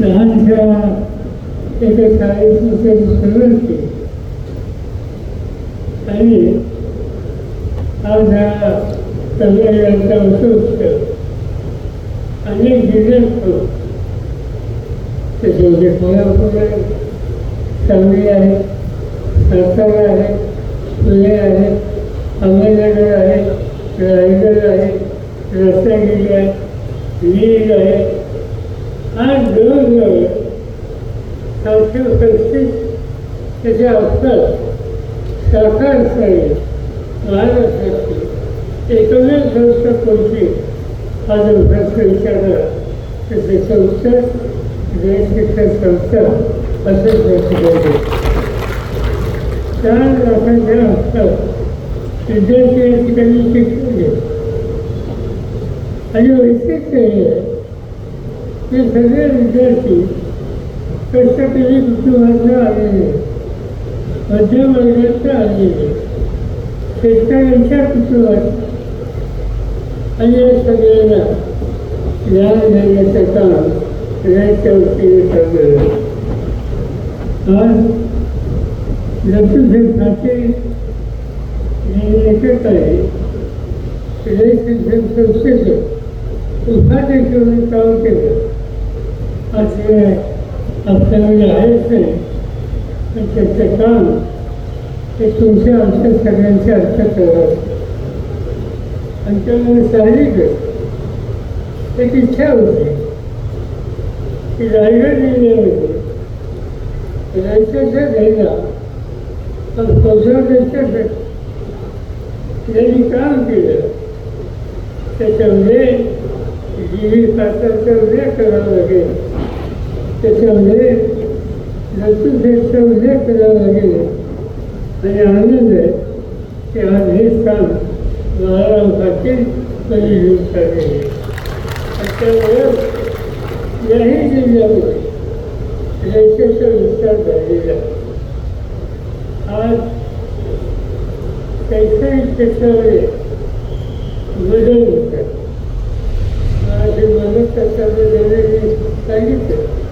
लहान एका शाळेची आणि आज हा सगळ्यांचा उत्सव अनेक जिल्ह्यात होतो त्याच्यामध्ये कोल्हापूर आहे सांगली आहे सातारा आहे पुणे आहे अहमदनगर आहे रायगड आहे रत्नागिरी आहे वीर आहे आज जवळजवळ सातशे पस्तीस त्याच्या आसपास सरकार स्तरीय महाराष्ट्राची एकमेव संस्था कोणती हा जो प्रश्न विचारला तर ते संस्था देश संस्था असे प्रसिद्ध चार लाखांच्या आसपास विद्यार्थी या ठिकाणी शिक्षण घेतात आणि वैशिष्ट्य हे आहे हे सगळे विद्यार्थी कष्टकरी कुटुंबातून आलेले मध्यम वर्गातून आलेले शेतकऱ्यांच्या कुटुंबात आणि या सगळ्यांना ज्ञान घेण्याचं काम सगळ्यांच्या वतीने चाललेलं आज लक्ष्मीदेव ठाकरे लेखक आहे शिक्षण संस्थेचं उद्घाटन करून काम केलं. असे आपल्यामध्ये आहेच नाही पण त्याचं काम हे तुमच्या आमच्या सगळ्यांच्या अर्थात आणि त्यामुळे साहजिकच एक इच्छा होती की रायगड जिल्ह्यामध्ये रायच्याच्या घ्यायला पण कोसळण्याच्या यांनी काम केलं त्याच्यामध्ये जीविकाचा उल्लेख करावं लागेल. त्याच्यामध्ये लक्ष्मीचा उल्लेख करावा लागेल आणि आनंद आहे की आज हे काम बाळाराम पाटील कधी घेऊन चाललेले आणि त्यामुळे याही जिल्ह्यामध्ये रेषेचा विस्तार झालेला आज शैक्षणिक क्षेत्रामध्ये बदल होतात माझे मदत त्याच्यामध्ये सांगितलं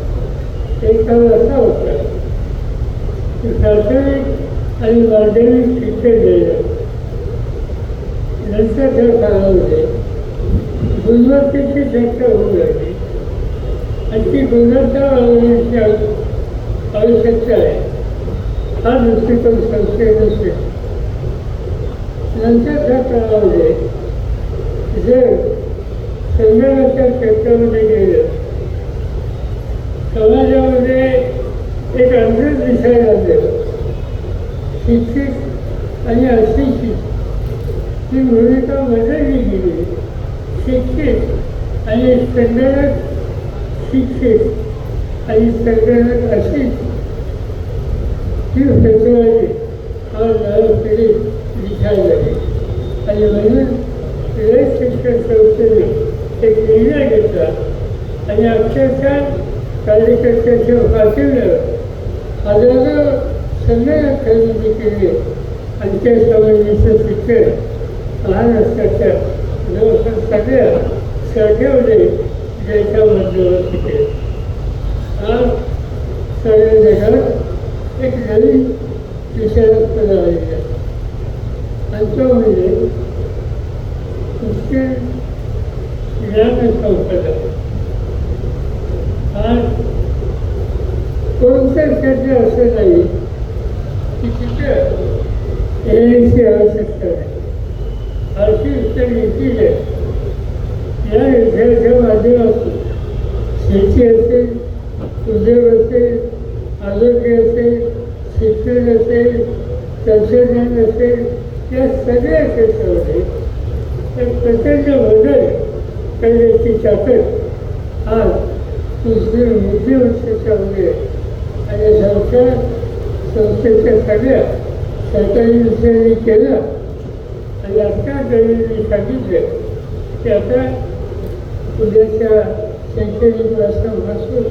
एक काळ असा होता की प्राथमिक आणि माध्यमिक शिक्षण देणं नंतरच्या काळामध्ये गुणवत्तेची चर्चा होऊ लागली आणि ती गुणवत्ता वाढवण्याची आवश्यकता आहे हा दृष्टिकोन संस्थेत असते नंतरच्या काळामध्ये जर संगणकाच्या क्षेत्रामध्ये गेलं समाजामध्ये एक अंतर दिसायला लागलं शिक्षित आणि अशिक्षित ही भूमिका बदलली गेली शिक्षित आणि संगणक शिक्षित आणि संगणक अशिक्षित ही फसवली आज नव्या पिढी दिसायला लागली आणि म्हणून रयत शिक्षण संस्थेने एक निर्णय घेतला आणि अक्षरशः कार्यकर्त्याच्या पाठवलं हजारो संगणक खरेदी केले आणि त्या संबंधीचं शिक्षण महाराष्ट्राच्या जवळपास सगळ्या साठवले ज्याच्या मध्यवर्ती केले आज सगळ्या जगात एक नवीन विषयात आलेला आणि तो म्हणजे शिक्षण ज्ञान संपदा आज कोणतं क्षेत्र असं नाही की तिथं येण्याची आवश्यकता नाही अशी उत्तर येतील या माध्यमातून शेती असेल उद्योग असेल आरोग्य असेल शिक्षण असेल तंत्रज्ञान असेल या सगळ्या क्षेत्रामध्ये प्रचंड बदल करण्याची ताकद आज दुसरी बुद्धिवंशाच्यामध्ये आणि संस्था संस्थेच्या सगळ्या सरकारी विषयांनी केलं. आणि आता त्यांनी सांगितलं की आता उद्याच्या शैक्षणिक वर्षापासून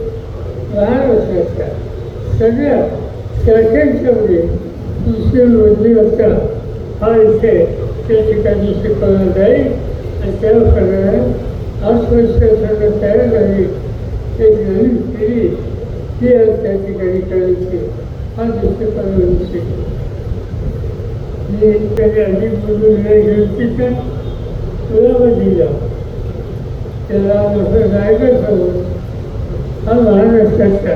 वर्षाच्या सगळ्या शाखेंच्यामध्ये दुसरी बुद्धिवंता हा विषय त्या ठिकाणी शिकवला जाईल. आणि त्या त्याप्रमाणे अस्वस्थ तयार झाली. ते नवीन पिढी त्या ठिकाणी करायचे हा दृष्टिकोन विषय मी त्याने अधिक बोलून वेळ तुला दिला त्याला मोठं जायचं हवं हा महाराष्ट्राचा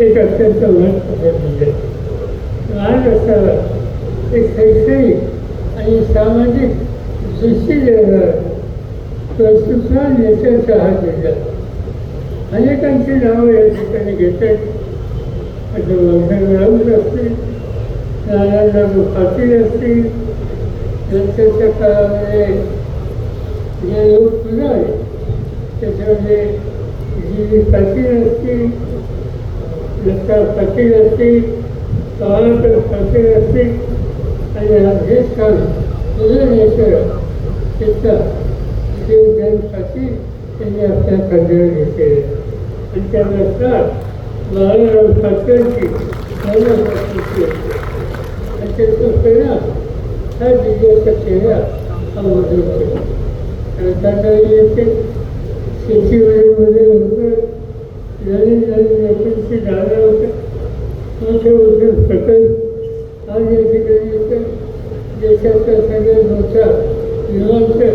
एक अत्यंत महत्त्वाचा आहे. महाराष्ट्राला एक शैक्षणिक आणि सामाजिक दृष्टी देणारा प्रस्तुत नेत्याचा हा जिल्हा अनेकांची नावं या ठिकाणी घेतात आता वंशा राऊत असतील नारायणराव पाटील असतील नंतरच्या काळामध्ये जे लोक पुन्हा आहे त्याच्यामध्ये जी जी पाटील असतील लता पाटील असतील पवारकर पाटील असतील आणि हा देश काम तुझं नेचर त्याचा शिवजन पाटील त्यांनी आपल्या खांद्यावर घेतलेले आणि त्यानंतर बाळाराव पाटलांची महिलांची आणि त्याचा परिणाम हा जिल्ह्याचा चेहरा हा बदलतो आणि त्याचा येथे शेतीमध्ये मध्ये होतं नवीन नवीन लोकांची जागा होतं मोठे मोठे प्रकल्प आज या ठिकाणी येतं देशाचा सगळ्यात मोठा विमानतळ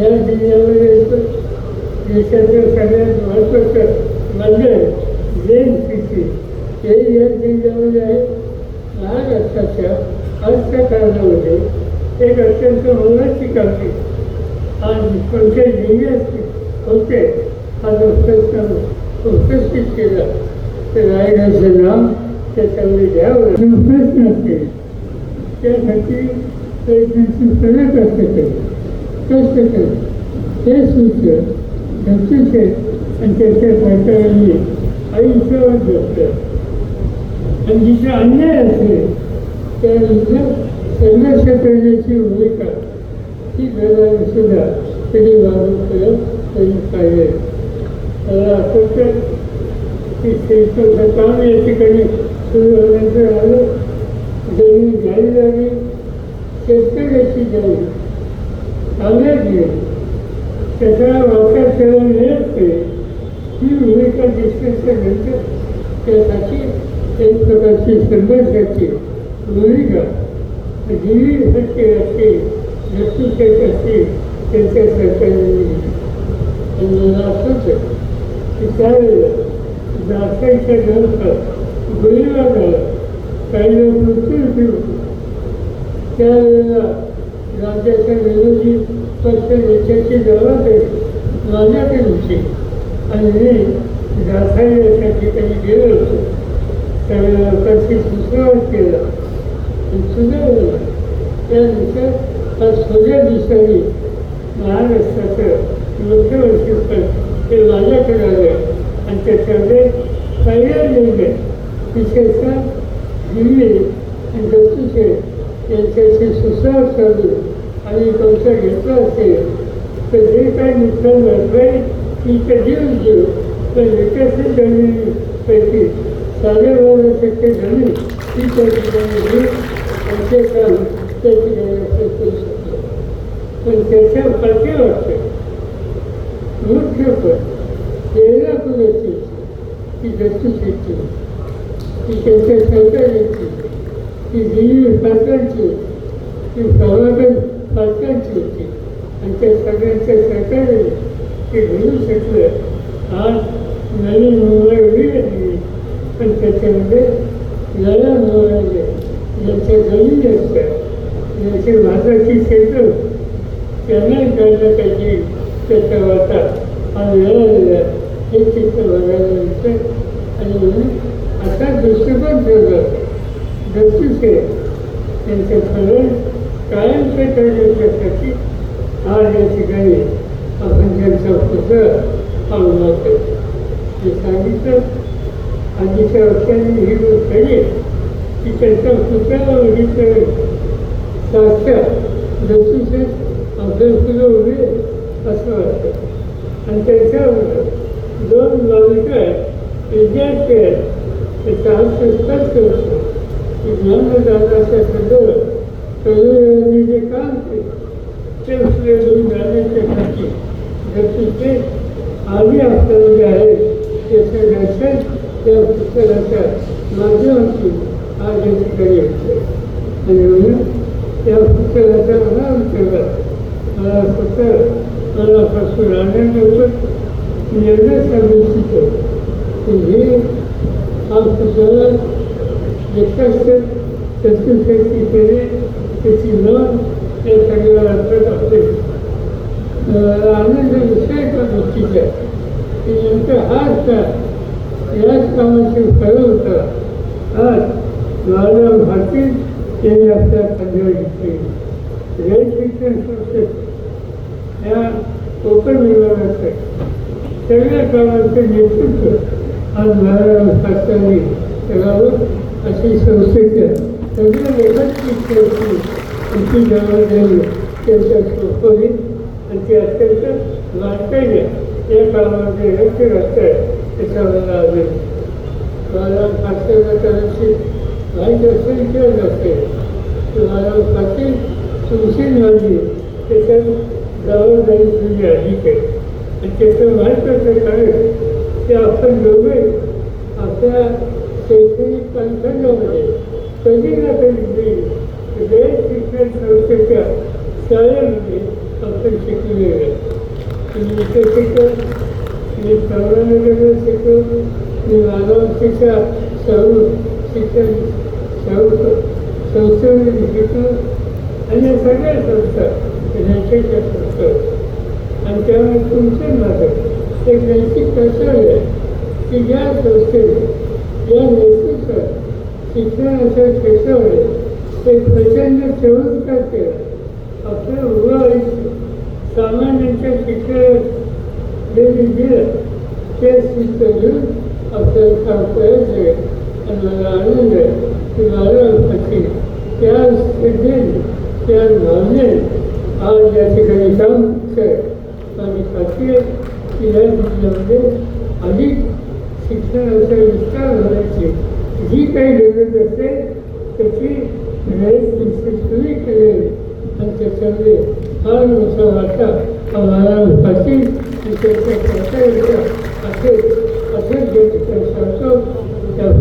या जिल्ह्यामध्ये येतं देशाचं सगळ्यात महत्त्वाचं म्हणजे लेन सिटी हे या जिल्ह्यामध्ये आहे. महाराष्ट्राच्या अर्थकारणामध्ये एक अत्यंत मोलाची कामगिरी आज कोणत्या जिल्ह्यात होते हा जो प्रश्न उपस्थित केला तर रायगडचं नाव त्याच्यामध्ये द्यावं जो प्रश्न असेल त्यासाठी प्रयत्नाची प्रगत असते कष्ट केलं ते सूत्र त्यांच्याकडे आणि त्याच्या सरकारांनी आयुष्यावर जगतं आणि जिथे अन्याय असेल त्या विरुद्ध संघर्ष करण्याची भूमिका ही जगाने सुद्धा कधी वागून केलं त्यांनी पाहिजे मला असं आठवतं की शिल्पाचं काम या ठिकाणी सुरू होण्याचं झालं जमीन घ्यावी लागली शेतकऱ्याची जमीन चांगल्याच गेली त्याचा वापर केला मिळत नाही ही भूमिका दिसल्याच्यानंतर त्यासाठी एक प्रकारची संघर्षाची भूमिका जीवी हत्या असतील मृत्यूशेष असते त्यांच्या सरकारने आणि की त्यावेळेला जासाईच्या नंतर गोळीबार झाला काही लोक मृत्यू होते त्यावेळेला राज्याच्या विरोधी पक्ष नेत्याची जबाबदारी माझ्याकडे होती आणि मी जासाई या ठिकाणी गेलो होतो त्यावेळेला लोकांची सुसंवाद केला आणि सुधारला त्यानुसार हा सोज्या दिवसांनी महाराष्ट्राचं मुख्यमंत्रीपद ते माझ्याकडे आलं आणि त्याच्यामध्ये पहिला निर्णय विशेषतः दिल्ली आणि दत्तूचे यांच्याशी सुसंवाद साधून आणि तुमचा घेतला असेल तर जे काही नुकसान भरपाई ती तर देऊन देऊ पण विकसित जमिनीपैकी साडेबारा टक्के जमीन ती त्या ठिकाणी घेऊन आणि ते काम त्या ठिकाणी आपण करू शकतो पण त्याच्या पाठीमागचं मुख्य प्रेरणा कुणाची ती दत्तू शेती ती त्यांच्या सरकारची ती दिल्ली पाटलांची ती पवारगड पाटलांची होती आणि त्या सगळ्यांच्या सरकारने ते घडू शकलं आज नवीन मुंबई उभी राहिली पण त्याच्यामध्ये लढा मिळवणारे ज्यांच्या जमिनी असतात ज्यांची भाताची क्षेत्र त्यांना कळलं पाहिजे त्याचा वाटा हा मिळालेला हे चित्र बघायला मिळतं आणि म्हणून असा दृष्टिकोन ठेवला दत्तूचे त्यांचे फलन कायमचे करण्यासाठी आज या ठिकाणी आपण त्यांचा पुतळा हा करतो मी सांगितलं आधीच्या वक्त्यांनी ही गोष्ट आहे की त्यांचा पुतळा बघितलं साक्षात दत्तूचे अभ्यासुद्धा उभे असं वाटतं आणि त्याच्यावर दोन बालिका विद्यार्थी आहेत ते हा स्पष्ट करतो की ज्ञानदानाच्या सगळं कविराजांनी जे काम केलं ते उसले दोन जाण्याच्या खाती ते आम्ही आपल्याला जे आहे. त्याचं दर्शन त्या पुस्तकाच्या माध्यमातून आज या ठिकाणी येतो आणि म्हणून त्या पुस्तकाच्या मला अंतर्गत मला फक्त मनापासून आनंद होतो मी एवढंच सांगू इच्छितो की हे हा पुस्तकाला जे त्याची चतुर्फेकी केले त्याची नोंद या सगळ्या अर्थात असेल आनंद विषय गोष्टीचे की नेमकं हाच का याच कामाची फळ होतं आज माझ्या भारतीत ते आपल्या खांद्यावर घेतली जय शिक्षण संस्थेत या कोकण विभागाचे सगळ्या कामांचं नेतृत्व आज महाराज भारतांनी करावं अशी संस्थेच्या सगळ्या लेखक त्यांची जबाबदारी त्यांच्या सोपवली आणि ते अत्यंत आहे. या कामामध्ये योग्य असतं त्याच्यावर लागेल मला फारसेला करायची माहीत असेल किंवा नसेल मला फारशी तुमची नव्हती त्याच्यात जबाबदारी तुझी अधिक आहे. आणि त्याचं महत्त्वाचं कारण ते आपण दोघे आपल्या शैक्षणिक पंथांमध्ये कधी ना कधी देश शिक्षण संस्थेच्या शाळेमध्ये शिकलेले आहे मी इथे शिकतो मी प्रवरानगरला शिकतो सर्व शिक्षण सर्व संस्थेमध्ये शिकलो आणि सगळ्या संस्था नैतिकच्या संस्था आणि त्यामुळे तुमचे माझं एक नैतिक कर्तव्य आहे की ज्या संस्थेने या नैतिक शिक्षणाच्या क्षेत्रामध्ये एक प्रचंड चमत्कार केला आपलं उभं आयुष्य सामान्यांच्या शिक्षणात जे मी दिलं ते शिस्त घेऊन आपल्याला सांगता येते आणि मला आनंद आहे की मला पती त्या श्रद्धेने त्या भावनेने आज या ठिकाणी काम करत आणि खात्री आहे की या जिल्ह्यामध्ये अधिक शिक्षणाचा विस्तार होण्याची जी काही गरज असेल त्याची तुम्ही केलेली आणि त्याच्यामध्ये फार मोठा वाटा आम्हाला पाटील आणि त्याच्या कर्तव्याचा असेल असेच जे त्या